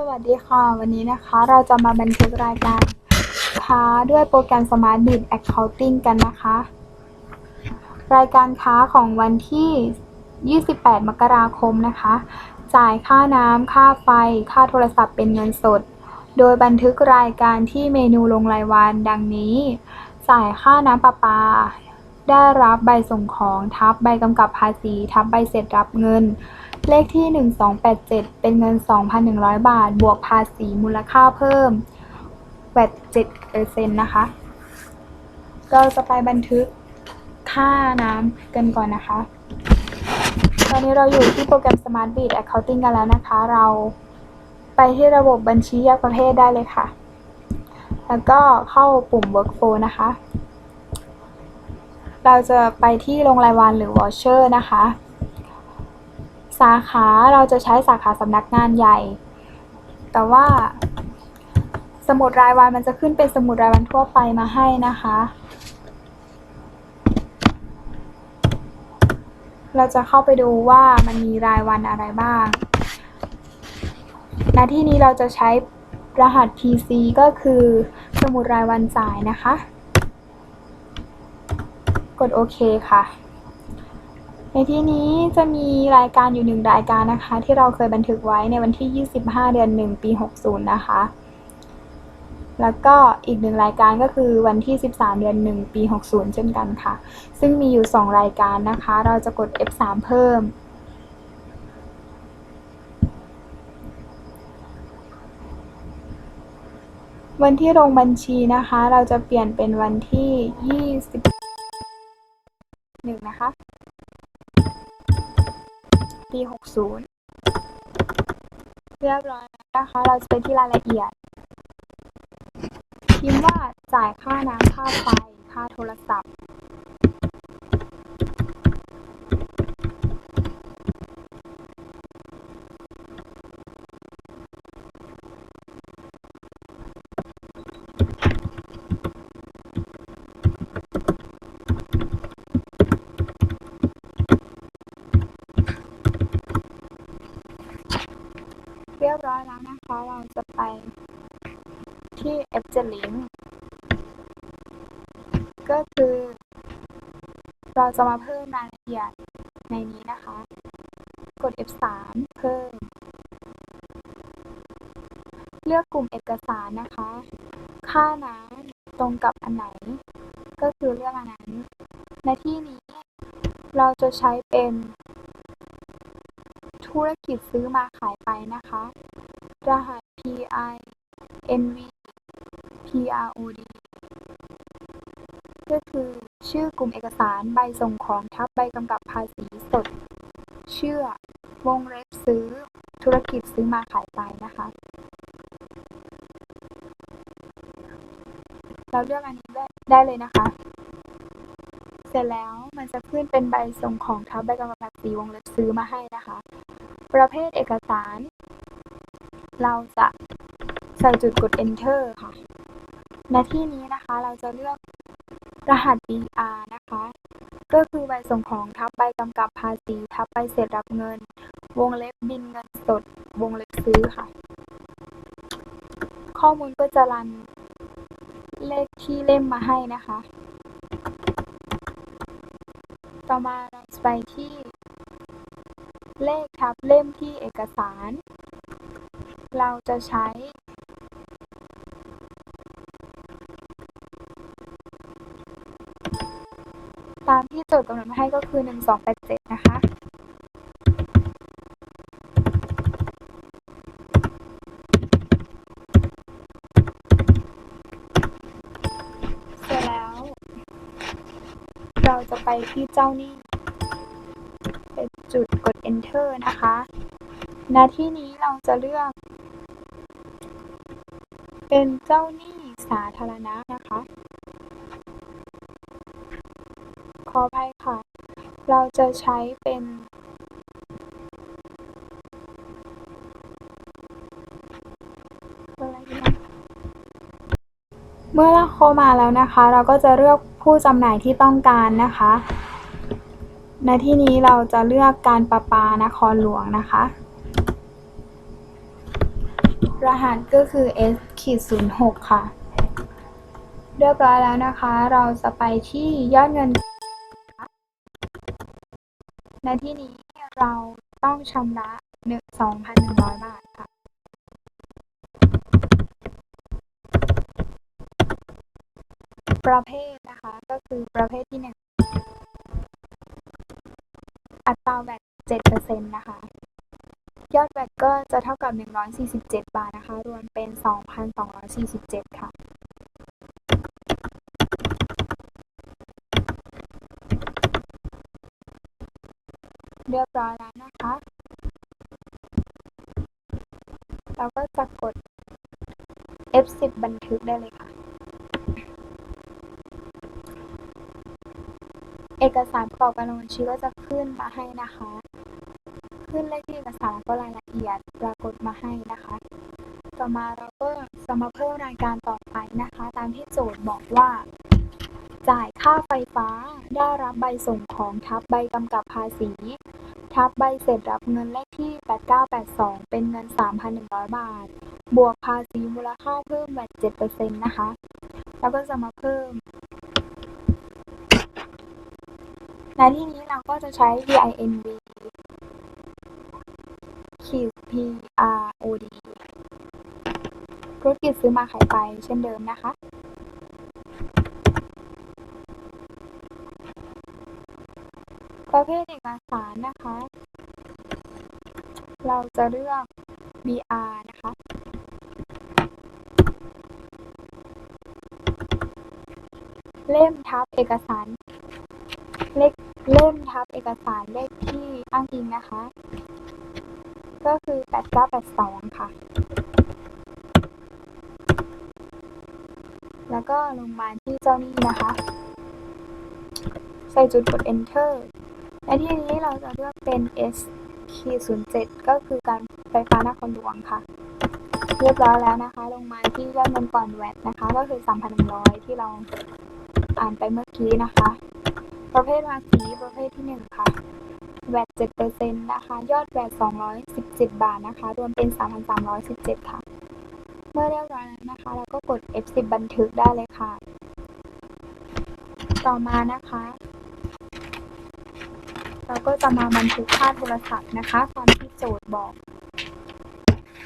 สวัสดีค่ะ วันนี้นะคะเราจะมาบันทึกรายการค้าด้วยโปรแกรม Smart Bid Accounting กันนะคะ รายการค้าของวันที่ 28 มกราคมนะคะ จ่ายค่าน้ำค่าไฟ ค่าโทรศัพท์เป็นเงินสด โดยบันทึกรายการที่เมนูลงรายวันดังนี้ จ่ายค่าน้ำประปา ได้รับใบส่งของทับใบกำกับภาษี ทับใบเสร็จรับเงิน เลขที่ 1287 เป็นเงิน 2,100 บาท บวกภาษีมูลค่าเพิ่มแวด7%นะคะ เราจะไปบันทึกค่าน้ำกันก่อนนะคะ ตอนนี้เราอยู่ที่โปรแกรม Smart Bid Accounting กันแล้วนะคะ เราไปที่ระบบบัญชีแยกประเภทได้เลยค่ะ แล้วก็เข้าปุ่ม Workflow นะคะ เราจะไปที่ลงรายวันหรือ Voucher นะคะ สาขาเราจะใช้สาขาสำนักงานใหญ่ แต่ว่าสมุดรายวันมันจะขึ้นเป็นสมุดรายวันทั่วไปมาให้นะคะ เราจะเข้าไปดูว่ามันมีรายวันอะไรบ้างณที่นี้เราจะใช้รหัส PC ก็คือสมุดรายวันจ่ายนะคะ กดโอเคค่ะ ในที่นี้จะมีรายการอยู่หนึ่งรายการนะคะ ที่เราเคยบันทึกไว้ในวันที่ 25 เดือน 1 ปี 60 นะคะ แล้วก็อีกหนึ่งรายการก็คือวันที่ 13 เดือน 1 ปี 60 เช่นกันค่ะ ซึ่งมีอยู่ 2 รายการนะคะ เราจะกด F3 เพิ่ม วันที่ลงบัญชีนะคะ เราจะเปลี่ยนเป็นวันที่21นะคะ ปี 60 เรียบร้อยนะคะ เราจะไปที่รายละเอียด พิมพ์ว่าจ่ายค่าน้ำค่าไฟ ค่าโทรศัพท์ ยบร้อยแล้วนะคะ เราจะไปที่ f 7 Link ก็คือ เราจะมาเพิ่มรายละเอียดในนี้นะคะ กด F3 เพิ่ม เลือกกลุ่มเอกสารนะคะ ค่าน้ำตรงกับอันไหน ก็คือเลือกอันนั้น ในที่นี้เราจะใช้เป็น ธุรกิจซื้อมาขายไปนะคะ รหัส PI NV PROD ก็คือชื่อกลุ่มเอกสารใบส่งของทับใบกำกับภาษีสด เชื่อ วงเล็บซื้อ ธุรกิจซื้อมาขายไปนะคะ เราเลือกอันนี้ได้ได้เลยนะคะ เสร็จแล้วมันจะขึ้นเป็นใบส่งของทับใบกำกับภาษีวงเล็บซื้อมาให้นะคะ ประเภทเอกสาร เราจะใส่จุดกด enter ค่ะณที่นี้นะคะเราจะเลือกรหัส BR นะคะ ก็คือใบส่งของทับใบกำกับภาษีทับใบเสร็จรับเงิน วงเล็บบินเงินสด วงเล็บซื้อค่ะ ข้อมูลก็จะรันเลขที่เล่มมาให้นะคะ ต่อมาเราไปที่ เลขทับเล่มที่เอกสาร เราจะใช้ตามที่โจทย์กำหนดมาให้ก็คือ 1287 นะคะ เสร็จแล้ว เราจะไปที่เจ้าหนี้ enter นะคะ ณ ที่นี้เราจะเลือก เป็นเจ้าหนี้สาธารณะนะคะ ขออภัยค่ะ เราจะใช้เป็น เมื่อเราเข้ามาแล้วนะคะ เราก็จะเลือกผู้จำหน่ายที่ต้องการนะคะ ในที่นี้เราจะเลือกการประปานครหลวงนะคะ รหัสก็คือ S ขีด0 6ค่ะ เรียบร้อยแล้วนะคะ เราจะไปที่ยอดเงิน ในที่นี้เราต้องชำระหนึ่ง2,100บาทค่ะ ประเภทนะคะก็คือประเภทที่1อั 7%นะคะ ยอดแวดก็จะเท่ากับ 147 บาทนะคะ รวมเป็น 2,247 ค่ะเรียบร้อยแล้วนะคะ เราก็จะกด F10 บันทึกได้เลยค่ะ เอกสารประกอบการลงบัญชีก็จะขึ้นมาให้นะคะ ขึ้นเลขที่เอกสารแล้วก็รายละเอียดปรากฏมาให้นะคะ ต่อมาเราก็จะมาเพิ่มรายการต่อไปนะคะ ตามที่โจทย์บอกว่า จ่ายค่าไฟฟ้าได้รับใบส่งของทับใบกำกับภาษี ทับใบเสร็จรับเงินเลขที่ 8982 เป็นเงิน 3,100 บาท บวกภาษีมูลค่าเพิ่มแวด7%นะคะ แล้วก็จะมาเพิ่มในที่นี้เราก็จะใช้ VINV ขีด PROD ธุรกิจซื้อมาขายไปเช่นเดิมนะคะ ประเภทเอกสารนะคะ เราจะเลือก BR นะคะเล่มทับเอกสาร เลขเล่มทับเอกสารเลขที่อ้างอิงนะคะ ก็คือ 8982 ค่ะ แล้วก็ลงมาที่เจ้าหนี้นะคะ ใส่จุดกด enter ในที่นี้เราจะเลือกเป็น S ขีด07 ก็คือการไฟฟ้านครหลวงค่ะ เรียบร้อยแล้วนะคะ ลงมาที่ยอดเงินก่อนแวตนะคะ ก็คือ 3,100 ที่เราอ่านไปเมื่อกี้นะคะ ประเภทภาษีประเภทที่ 1 ค่ะ แวต7%นะคะ ยอดแวต217 บาทนะคะ รวมเป็น 3,317 ค่ะ เมื่อเรียบร้อยแล้วนะคะ เราก็กด F10 บันทึกได้เลยค่ะ ต่อมานะคะ เราก็จะมาบันทึกค่าโทรศัพท์นะคะ ตามที่โจทย์บอก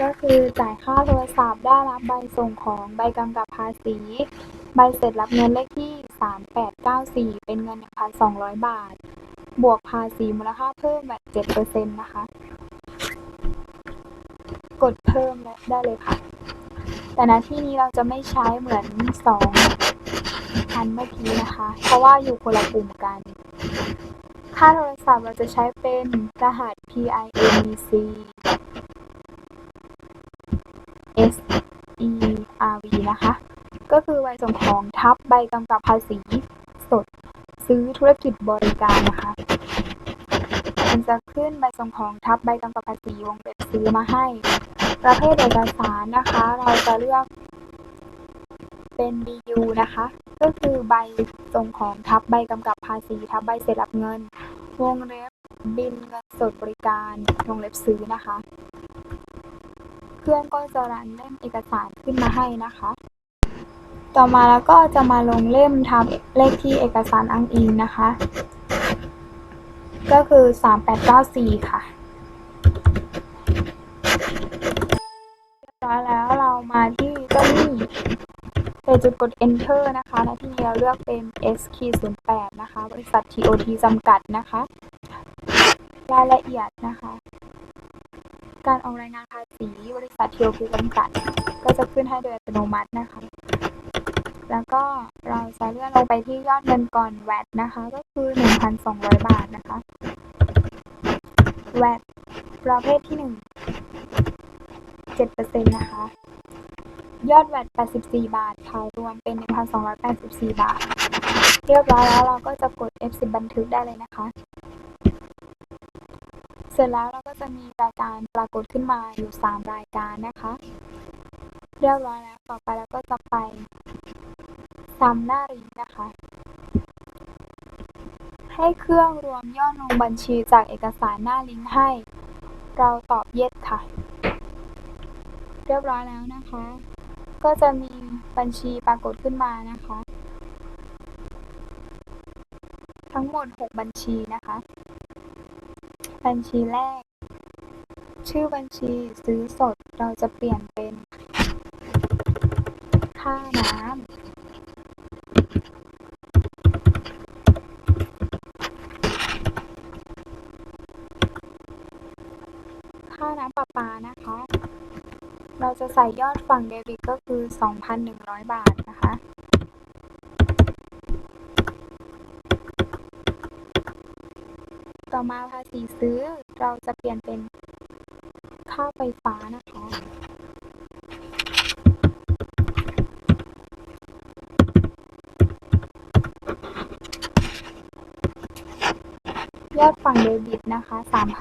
ก็คือจ่ายค่าโทรศัพท์ ได้รับใบส่งของใบกำกับภาษี ใบเสร็จรับเงินเลขที่ 3894 เป็นเงิน 1,200 บาท บวกภาษีมูลค่าเพิ่มแบบ7%นะคะ กดเพิ่มได้เลยค่ะ แต่ณที่นี้เราจะไม่ใช้เหมือน2อันเมื่อกี้นะคะ เพราะว่าอยู่คนละกลุ่มกัน ค่าโทรศัพท์เราจะใช้เป็นรหัส PINC SERV นะคะ ก็คือใบส่งของทับใบกำกับภาษีสด ซื้อธุรกิจบริการนะคะ มันจะขึ้นใบส่งของทับใบกำกับภาษีวงเล็บซื้อมาให้ ประเภทเอกสารนะคะ เราจะเลือกเป็น BU นะคะ ก็คือใบส่งของทับใบกำกับภาษีทับใบเสร็จรับเงิน วงเล็บบินเงินสดบริการวงเล็บซื้อนะคะ เครื่องก็จะรันเล่มเอกสารขึ้นมาให้นะคะ ต่อมาแล้วก็จะมาลงเล่มทับเลขที่เอกสารอ้างอิงนะคะ ก็คือ 3894 ค่ะเรียบร้อยแล้วเรามาที่เจ้าหนี้ใส่จุดกด enter นะคะและที่นี้เราเลือกเป็น SK08 นะคะ บริษัท TOT จำกัดนะคะ รายละเอียดนะคะ การออกรายงานภาษีบริษัท TOT จำกัด ก็จะขึ้นให้โดยอัตโนมัตินะคะ แล้วก็เราจะเลื่อนลงไปที่ยอดเงินก่อนแวตนะคะ ก็คือ 1,200 บาทนะคะแวตประเภทที่ 1 7%นะคะ ยอดแวต84 บาทค่ะรวมเป็น 1,284 บาท เรียบร้อยแล้วเราก็จะกด F10 บันทึกได้เลยนะคะ เสร็จแล้วเราก็จะมีรายการปรากฏขึ้นมาอยู่ 3 รายการนะคะ เรียบร้อยแล้ว ต่อไปเราก็จะไปซ้ำหน้าลิงนะคะ ให้เครื่องรวมยอดลงบัญชีจากเอกสารหน้าลิงก์ให้ เราตอบ yes ค่ะ เรียบร้อยแล้วนะคะ ก็จะมีบัญชีปรากฏขึ้นมานะคะ ทั้งหมด 6 บัญชีนะคะ บัญชีแรก ชื่อบัญชีซื้อสดเราจะเปลี่ยนเป็น ค่าน้ำ ค่าน้ำประปานะคะ เราจะใส่ยอดฝั่งเดบิตก็คือ 2,100 บาทนะคะต่อมาภาษีซื้อเราจะเปลี่ยนเป็นค่าไฟฟ้านะคะ ยอดฝั่งเดบิตนะคะ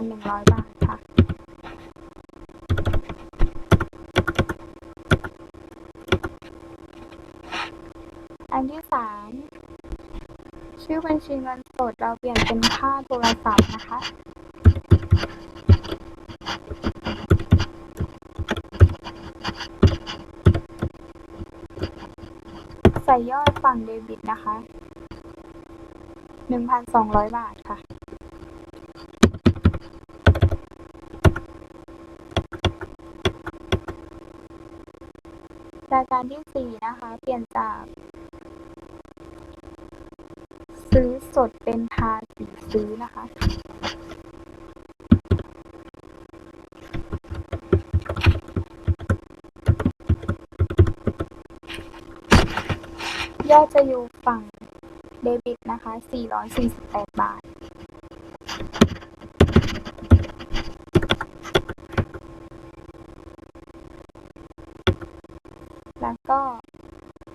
3,100บาทค่ะ อันที่สามชื่อบัญชีเงินสดเราเปลี่ยนเป็นค่าโทรศัพท์นะคะ ใส่ยอดฝั่งเดบิตนะคะ1,200บาทค่ะ ราย การที่สี่นะคะ เปลี่ยนจาก ซื้อสดเป็นภาษีซื้อนะคะยอดจะอยู่ฝั่งเดบิตนะคะ 448 บาท แล้วก็อั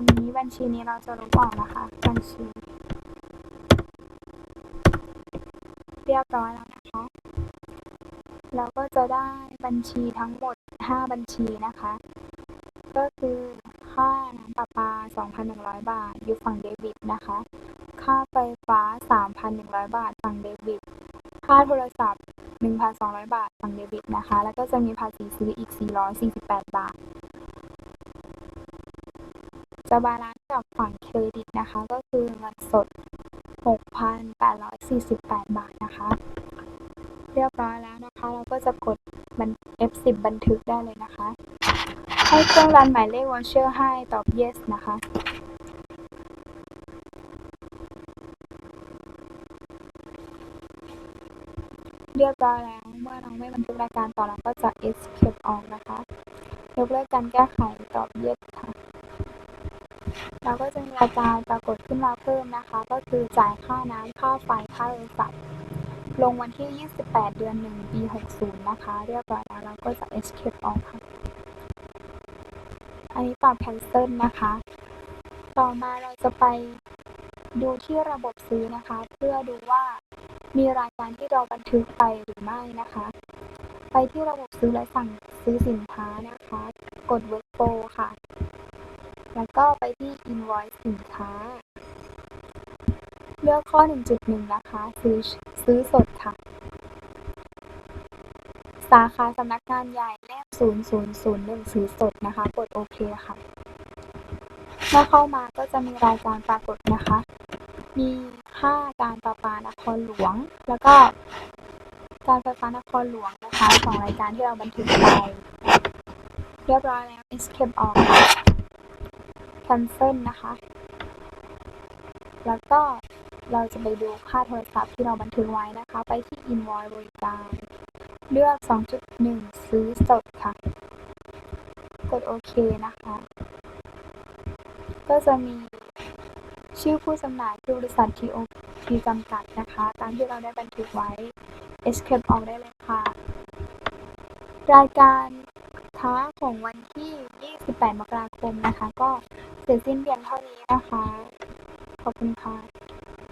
นนี้บัญชีนี้เราจะลบออกนะคะ บัญชี เรียบร้อยแล้วนะคะเราก็จะได้บัญชีทั้งหมด 5 บัญชีนะคะ ก็คือค่าน้ำประปา 2,100 บาท อยู่ฝั่งเดบิตนะคะ ค่าไฟฟ้า 3,100 บาท ฝั่งเดบิต ค่าโทรศัพท์ 1,200 บาท ฝั่งเดบิตนะคะ แล้วก็จะมีภาษีซื้ออีก 448 บาท จะบาลานซ์กับฝั่งเครดิตนะคะ ก็คือเงินสด 6,848 บาทนะคะ เรียบร้อยแล้วนะคะ เราก็จะกดบัน F10 บันทึกได้เลยนะคะ ให้เครื่องรันหมายเลขวอเชอร์ให้ตอบ yes นะคะเรียบร้อยแล้วเมื่อเราไม่บันทึกรายการต่อเราก็จะ escape ออกนะคะ ยกเลิกการแก้ไขตอบ yes ค่ะ เราก็จะมีรายการปรากฏขึ้นมาเพิ่มนะคะ ก็คือจ่ายค่าน้ำค่าไฟค่าโทรศัพท์ลงวันที่ 28 เดือน 1 ปี 60 นะคะ เรียบร้อยแล้วเราก็จะ escape ออกค่ะ อันนี้ตอบ cancel นะคะ ต่อมาเราจะไปดูที่ระบบซื้อนะคะ เพื่อดูว่ามีรายการที่เราบันทึกไปหรือไม่นะคะ ไปที่ระบบซื้อและสั่งซื้อสินค้านะคะ กด workflow ค่ะ แล้วก็ไปที่ invoice สินค้า เลือกข้อ 1.1 นะคะ ซื้อซื้อสดค่ะ สาขาสำนักงานใหญ่เลข0001ซื้อสดนะคะ กดโอเคค่ะ เมื่อเข้ามาก็จะมีรายการปรากฏนะคะ มีค่าการประปานครหลวง แล้วก็การไฟฟ้านครหลวงนะคะของรายการที่เราบันทึกไป เรียบร้อยแล้ว escape ออก cancel นะคะ แล้วก็เราจะไปดูค่าโทรศัพท์ที่เราบันทึกไว้นะคะ ไปที่ invoice บริการ เลือก 2.1 ซื้อสดค่ะ กดโอเคนะคะ ก็จะมีชื่อผู้จำหน่ายคือบริษัท TOP จำกัดนะคะ ตามที่เราได้บันทึกไว้ escape ออกได้เลยค่ะ รายการค้าของวันที่ 28 มกราคมนะคะ ก็เสร็จสิ้นเพียงเท่านี้นะคะ ขอบคุณค่ะ